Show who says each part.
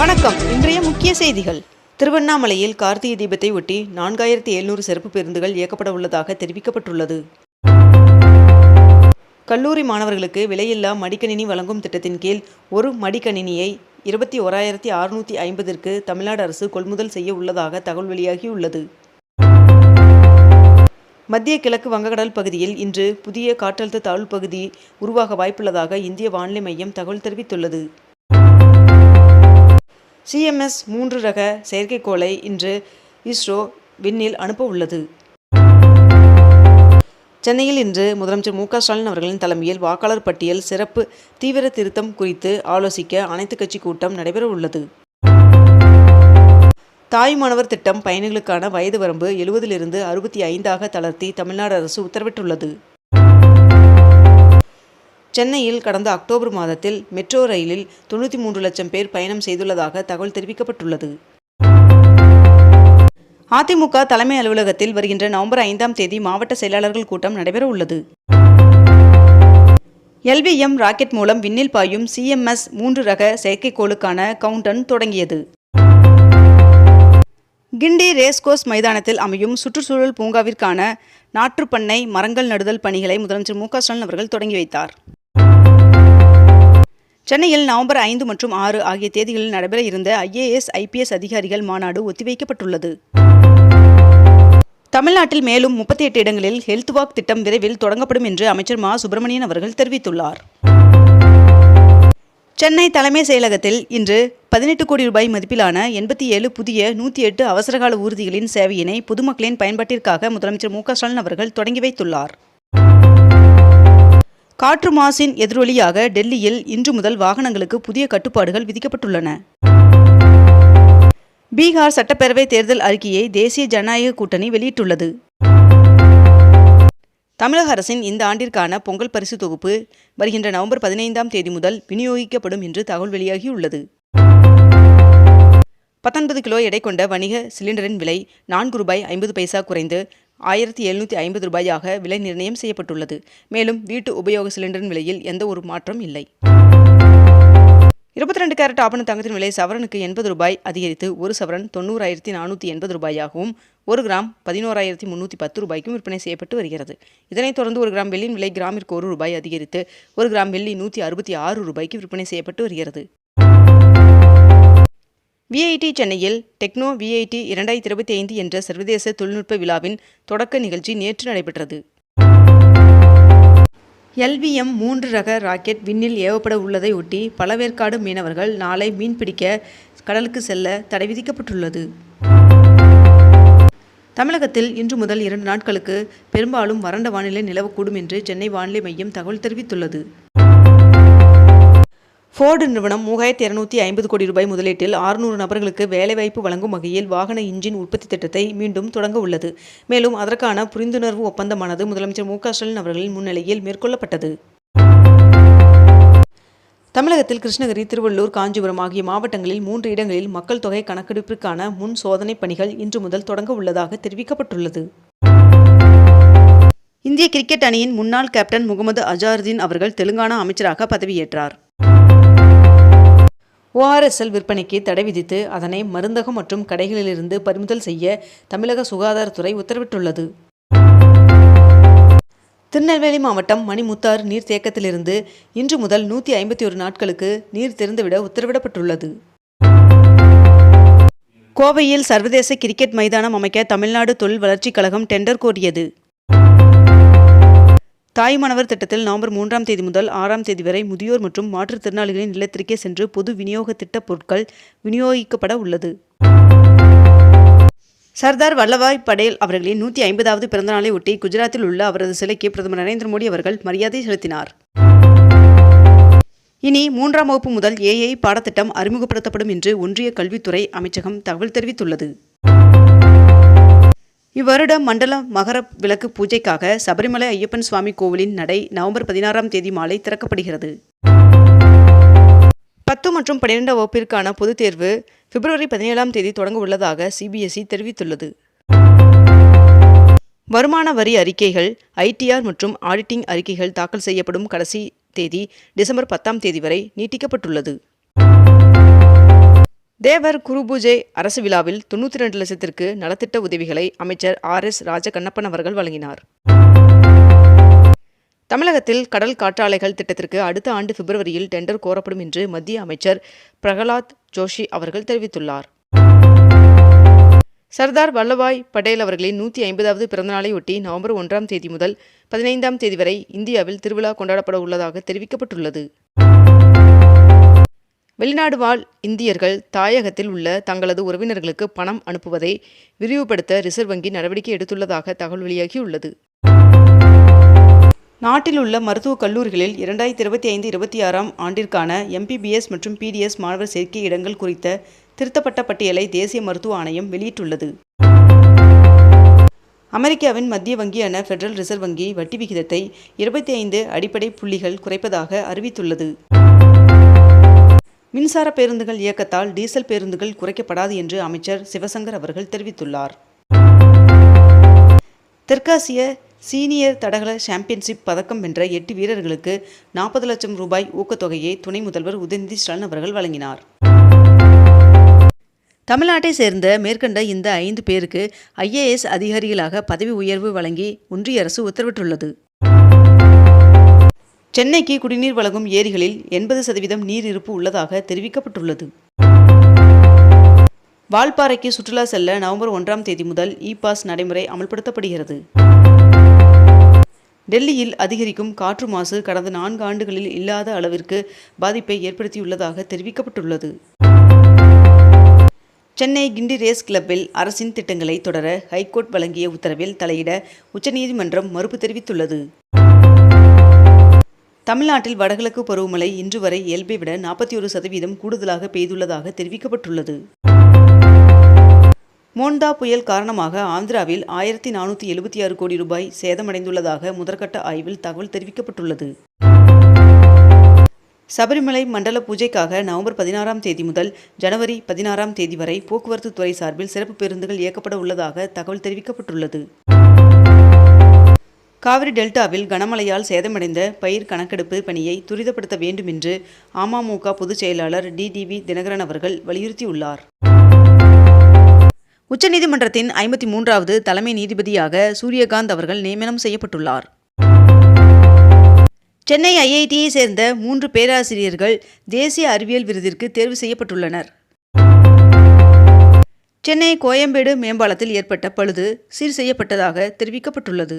Speaker 1: வணக்கம். இன்றைய முக்கிய செய்திகள். திருவண்ணாமலையில் கார்த்திகை தீபத்தை ஒட்டி நான்காயிரத்தி எழுநூறு சிறப்பு பேருந்துகள் இயக்கப்பட உள்ளதாக தெரிவிக்கப்பட்டுள்ளது. கல்லூரி மாணவர்களுக்கு விலையில்லா மடிக்கணினி வழங்கும் திட்டத்தின் கீழ் ஒரு மடிக்கணினியை இருபத்தி ஓராயிரத்தி அறுநூற்றி ஐம்பதிற்கு தமிழ்நாடு அரசு கொள்முதல் செய்ய உள்ளதாக தகவல் வெளியாகியுள்ளது. மத்திய கிழக்கு வங்கக்கடல் பகுதியில் இன்று புதிய காற்றழுத்த தாழ்வு பகுதி உருவாக வாய்ப்புள்ளதாக இந்திய வானிலை மையம் தகவல் தெரிவித்துள்ளது. சிஎம்எஸ் மூன்று ரக செயற்கைக்கோளை இன்று இஸ்ரோ விண்ணில் அனுப்ப உள்ளது. சென்னையில் இன்று முதலமைச்சர் மு ஸ்டாலின் அவர்களின் தலைமையில் வாக்காளர் பட்டியல் சிறப்பு தீவிர திருத்தம் குறித்து ஆலோசிக்க அனைத்துக் கட்சி கூட்டம் நடைபெற உள்ளது. தாய்மானவர் திட்டம் பயணிகளுக்கான வயது வரம்பு எழுபதிலிருந்து அறுபத்தி ஐந்தாக தளர்த்தி தமிழ்நாடு அரசு உத்தரவிட்டுள்ளது. சென்னையில் கடந்த அக்டோபர் மாதத்தில் மெட்ரோ ரயிலில் தொண்ணூற்றி மூன்று லட்சம் பேர் பயணம் செய்துள்ளதாக தகவல் தெரிவிக்கப்பட்டுள்ளது. அதிமுக தலைமை அலுவலகத்தில் வருகின்ற நவம்பர் ஐந்தாம் தேதி மாவட்ட செயலாளர்கள் கூட்டம் நடைபெற உள்ளது. எல்விஎம் ராக்கெட் மூலம் விண்ணில் பாயும் சிஎம்எஸ் மூன்று ரக செயற்கைக்கோளுக்கான கவுண்டன் தொடங்கியது. கிண்டி ரேஸ்கோஸ் மைதானத்தில் அமையும் சுற்றுச்சூழல் பூங்காவிற்கான நாற்றுப்பண்ணை மரங்கள் நடுதல் பணிகளை முதலமைச்சர் மு க ஸ்டாலின் அவர்கள் தொடங்கி வைத்தார். சென்னையில் நவம்பர் ஐந்து மற்றும் ஆறு ஆகிய தேதிகளில் நடைபெற இருந்த ஐஏஎஸ் ஐபிஎஸ் அதிகாரிகள் மாநாடு ஒத்திவைக்கப்பட்டுள்ளது. தமிழ்நாட்டில் மேலும் முப்பத்தி எட்டு இடங்களில் ஹெல்த் வாக் திட்டம் விரைவில் தொடங்கப்படும் என்று அமைச்சர் மா. சுப்பிரமணியன் அவர்கள் தெரிவித்துள்ளார். சென்னை தலைமை செயலகத்தில் இன்று பதினெட்டு கோடி ரூபாய் மதிப்பிலான எண்பத்தி ஏழு புதிய நூற்றி எட்டு அவசரகால ஊர்திகளின் சேவையினை பொதுமக்களின் பயன்பாட்டிற்காக முதலமைச்சர் மு. க. ஸ்டாலின் அவர்கள் தொடங்கி வைத்துள்ளார். காற்று மாசின் எதிரொலியாக டெல்லியில் இன்று முதல் வாகனங்களுக்கு புதிய கட்டுப்பாடுகள் விதிக்கப்பட்டுள்ளன. பீகார் சட்டப்பேரவை தேர்தல் அறிக்கையை தேசிய ஜனநாயக கூட்டணி வெளியிட்டுள்ளது. தமிழக அரசின் இந்த ஆண்டிற்கான பொங்கல் பரிசு தொகுப்பு வருகின்ற நவம்பர் பதினைந்தாம் தேதி முதல் விநியோகிக்கப்படும் என்று தகவல் வெளியாகியுள்ளது. பத்தொன்பது கிலோ எடை கொண்ட வணிக சிலிண்டரின் விலை நான்கு ரூபாய் ஐம்பது பைசா குறைந்து ஆயிரத்தி எழுநூற்றி ஐம்பது ரூபாயாக விலை நிர்ணயம் செய்யப்பட்டுள்ளது. மேலும் வீட்டு உபயோக சிலிண்டரின் விலையில் எந்த ஒரு மாற்றம் இல்லை. இருபத்தி ரெண்டு கேரட் ஆபண தங்கத்தின் விலை சவரனுக்கு எண்பது ரூபாய் அதிகரித்து ஒரு சவரன் தொண்ணூறாயிரத்தி நானூற்றி எண்பது ரூபாயாகவும் ஒரு கிராம் பதினோராயிரத்தி முந்நூற்றி பத்து ரூபாய்க்கும் விற்பனை செய்யப்பட்டு வருகிறது. இதனைத் தொடர்ந்து ஒரு கிராம் வெள்ளியின் விலை கிராமிற்கு ஒரு ரூபாய் அதிகரித்து ஒரு கிராம் வெள்ளி நூற்றி அறுபத்தி ஆறு ரூபாய்க்கு விற்பனை செய்யப்பட்டு வருகிறது. விஐடி சென்னையில் டெக்னோ விஐடி இரண்டாயிரத்தி இருபத்தி ஐந்து என்ற சர்வதேச தொழில்நுட்ப விழாவின் தொடக்க நிகழ்ச்சி நேற்று நடைபெற்றது. எல்விஎம் மூன்று ரக ராக்கெட் விண்ணில் ஏவப்பட உள்ளதை ஒட்டி பழவேற்காடு மீனவர்கள் நாளை மீன்பிடிக்க கடலுக்கு செல்ல தடை விதிக்கப்பட்டுள்ளது. தமிழகத்தில் இன்று முதல் இரண்டு நாட்களுக்கு பெரும்பாலும் வறண்ட வானிலை நிலவக்கூடும் என்று சென்னை வானிலை மையம் தகவல் தெரிவித்துள்ளது. ஃபோர்டு நிறுவனம் மூவாயிரத்தி இரநூத்தி ஐம்பது கோடி ரூபாய் முதலீட்டில் ஆறுநூறு நபர்களுக்கு வேலைவாய்ப்பு வழங்கும் வகையில் வாகன இன்ஜின் உற்பத்தி திட்டத்தை மீண்டும் தொடங்க உள்ளது. மேலும் அதற்கான புரிந்துணர்வு ஒப்பந்தமானது முதலமைச்சர் மு க ஸ்டாலின் அவர்களின் முன்னிலையில் மேற்கொள்ளப்பட்டது. தமிழகத்தில் கிருஷ்ணகிரி திருவள்ளூர் காஞ்சிபுரம் ஆகிய மாவட்டங்களில் மூன்று இடங்களில் மக்கள் தொகை கணக்கெடுப்பிற்கான முன் சோதனை பணிகள் இன்று முதல் தொடங்க உள்ளதாக தெரிவிக்கப்பட்டுள்ளது. இந்திய கிரிக்கெட் அணியின் முன்னாள் கேப்டன் முகமது அஜாருதீன் அவர்கள் தெலுங்கானா அமைச்சராக பதவியேற்றார். ஓஆர்எஸ்எல் விற்பனைக்கு தடை விதித்து அதனை மருந்தகம் மற்றும் கடைகளிலிருந்து பறிமுதல் செய்ய தமிழக சுகாதாரத்துறை உத்தரவிட்டுள்ளது. திருநெல்வேலி மாவட்டம் மணிமுத்தாறு நீர்த்தேக்கத்திலிருந்து இன்று முதல் நூற்றி ஐம்பத்தி ஒரு நாட்களுக்கு நீர் திறந்துவிட உத்தரவிடப்பட்டுள்ளது. கோவையில் சர்வதேச கிரிக்கெட் மைதானம் அமைக்க தமிழ்நாடு தொழில் வளர்ச்சிக் கழகம் டெண்டர் கோரியது. தாய்மானவர் திட்டத்தில் நவம்பர் மூன்றாம் தேதி முதல் ஆறாம் தேதி வரை முதியோர் மற்றும் மாற்றுத்திறனாளிகளின் இல்லத்திற்கே சென்று பொது விநியோக திட்ட பொருட்கள் விநியோகிக்கப்பட உள்ளது. சர்தார் வல்லபாய் படேல் அவர்களின் நூற்றி ஐம்பதாவது பிறந்தநாளை ஒட்டி குஜராத்தில் உள்ள அவரது சிலைக்கு பிரதமர் நரேந்திர மோடி அவர்கள் மரியாதை செலுத்தினார். இனி மூன்றாம் வகுப்பு முதல் ஏஐ பாடத்திட்டம் அறிமுகப்படுத்தப்படும் என்று ஒன்றிய கல்வித்துறை அமைச்சகம் தகவல் தெரிவித்துள்ளது. இவ்வருடம் மண்டல மகர விளக்கு பூஜைக்காக சபரிமலை ஐயப்பன் சுவாமி கோவிலின் நடை நவம்பர் பதினாறாம் தேதி மாலை திறக்கப்படுகிறது. பத்து மற்றும் பன்னிரெண்டாம் வகுப்பிற்கான பொதுத் தேர்வு பிப்ரவரி பதினேழாம் தேதி தொடங்க உள்ளதாக சிபிஎஸ்இ தெரிவித்துள்ளது. வருமான வரி அறிக்கைகள் ஐடிஆர் மற்றும் ஆடிட்டிங் அறிக்கைகள் தாக்கல் செய்யப்படும் கடைசி தேதி டிசம்பர் பத்தாம் தேதி வரை நீட்டிக்கப்பட்டுள்ளது. தேவர் குருபூஜை அரசு விழாவில் தொண்ணூற்றி ரெண்டு லட்சத்திற்கு நலத்திட்ட உதவிகளை அமைச்சர் ஆர் எஸ் ராஜகண்ணப்பன் அவர்கள் வழங்கினார். தமிழகத்தில் கடல் காற்றாலைகள் திட்டத்திற்கு அடுத்த ஆண்டு பிப்ரவரியில் டெண்டர் கோரப்படும் என்று மத்திய அமைச்சர் பிரகலாத் ஜோஷி அவர்கள் தெரிவித்துள்ளார். சர்தார் வல்லபாய் படேல் அவர்களின் நூற்றி ஐம்பதாவது பிறந்தநாளையொட்டி நவம்பர் ஒன்றாம் தேதி முதல் பதினைந்தாம் தேதி வரை இந்தியாவில் திருவிழா கொண்டாடப்பட உள்ளதாக தெரிவிக்கப்பட்டுள்ளது. வெளிநாடு வாழ் இந்தியர்கள் தாயகத்தில் உள்ள தங்களது உறவினர்களுக்கு பணம் அனுப்புவதை விரிவுபடுத்த ரிசர்வ் வங்கி நடவடிக்கை எடுத்துள்ளதாக தகவல் வெளியாகியுள்ளது. நாட்டில் உள்ள மருத்துவக் கல்லூரிகளில் இரண்டாயிரத்தி இருபத்தி ஐந்து இருபத்தி ஆறாம் ஆண்டிற்கான எம்பிபிஎஸ் மற்றும் பிடிஎஸ் மாணவர் சேர்க்கை இடங்கள் குறித்த திருத்தப்பட்ட பட்டியலை தேசிய மருத்துவ ஆணையம் வெளியிட்டுள்ளது. அமெரிக்காவின் மத்திய வங்கியான ஃபெடரல் ரிசர்வ் வங்கி வட்டி விகிதத்தை இருபத்தி ஐந்து அடிப்படை புள்ளிகள் குறைப்பதாக அறிவித்துள்ளது. மின்சார பேருந்துகள் இயக்கத்தால் டீசல் பேருந்துகள் குறைக்கப்படாது என்று அமைச்சர் சிவசங்கர் அவர்கள் தெரிவித்துள்ளார். தெற்காசிய சீனியர் தடகள சாம்பியன்ஷிப் பதக்கம் வென்ற எட்டு வீரர்களுக்கு நாற்பது லட்சம் ரூபாய் ஊக்கத்தொகையை துணை முதல்வர் உதயநிதி ஸ்டாலின் அவர்கள் வழங்கினார். தமிழ்நாட்டை சேர்ந்த மேற்கண்ட இந்த ஐந்து பேருக்கு ஐஏஎஸ் அதிகாரிகளாக பதவி உயர்வு வழங்கி ஒன்றிய அரசு உத்தரவிட்டுள்ளது. சென்னைக்கு குடிநீர் வழங்கும் ஏரிகளில் எண்பது சதவீதம் நீர் இருப்பு உள்ளதாக தெரிவிக்கப்பட்டுள்ளது. வால்பாறைக்கு சுற்றுலா செல்ல நவம்பர் ஒன்றாம் தேதி முதல் இ பாஸ் நடைமுறை அமல்படுத்தப்படுகிறது. டெல்லியில் அதிகரிக்கும் காற்று மாசு கடந்த நான்கு ஆண்டுகளில் இல்லாத அளவிற்கு பாதிப்பை ஏற்படுத்தியுள்ளதாக தெரிவிக்கப்பட்டுள்ளது. சென்னை கிண்டி ரேஸ் கிளப்பில் அரசின் திட்டங்களை தொடர ஹைகோர்ட் வழங்கிய உத்தரவில் தலையிட உச்சநீதிமன்றம் மறுப்பு தெரிவித்துள்ளது. தமிழ்நாட்டில் வடகிழக்கு பருவமழை இன்று வரை இயல்பை விட நாற்பத்தி ஒரு சதவீதம் கூடுதலாக பெய்துள்ளதாக தெரிவிக்கப்பட்டுள்ளது. மோண்டா புயல் காரணமாக ஆந்திராவில் ஆயிரத்தி நானூற்றி எழுபத்தி ஆறு கோடி ரூபாய் சேதமடைந்துள்ளதாக முதற்கட்ட ஆய்வில் தகவல் தெரிவிக்கப்பட்டுள்ளது. சபரிமலை மண்டல பூஜைக்காக நவம்பர் பதினாறாம் தேதி முதல் ஜனவரி பதினாறாம் தேதி வரை போக்குவரத்து துறை சார்பில் சிறப்பு பேருந்துகள் இயக்கப்பட உள்ளதாக தகவல் தெரிவிக்கப்பட்டுள்ளது. காவிரி டெல்டாவில் கனமழையால் சேதமடைந்த பயிர் கணக்கெடுப்பு பணியை துரிதப்படுத்த வேண்டும் என்று அமமுக பொதுச் செயலாளர் டிடிவி தினகரன் அவர்கள் வலியுறுத்தியுள்ளார். உச்சநீதிமன்றத்தின் ஐம்பத்தி மூன்றாவது தலைமை நீதிபதியாக சூரியகாந்த் அவர்கள் நியமனம் செய்யப்பட்டுள்ளார். சென்னை ஐஐடியை சேர்ந்த மூன்று பேராசிரியர்கள் தேசிய அறிவியல் விருதிற்கு தேர்வு செய்யப்பட்டுள்ளனர். சென்னை கோயம்பேடு மேம்பாலத்தில் ஏற்பட்ட பழுது சீர் செய்யப்பட்டதாக தெரிவிக்கப்பட்டுள்ளது.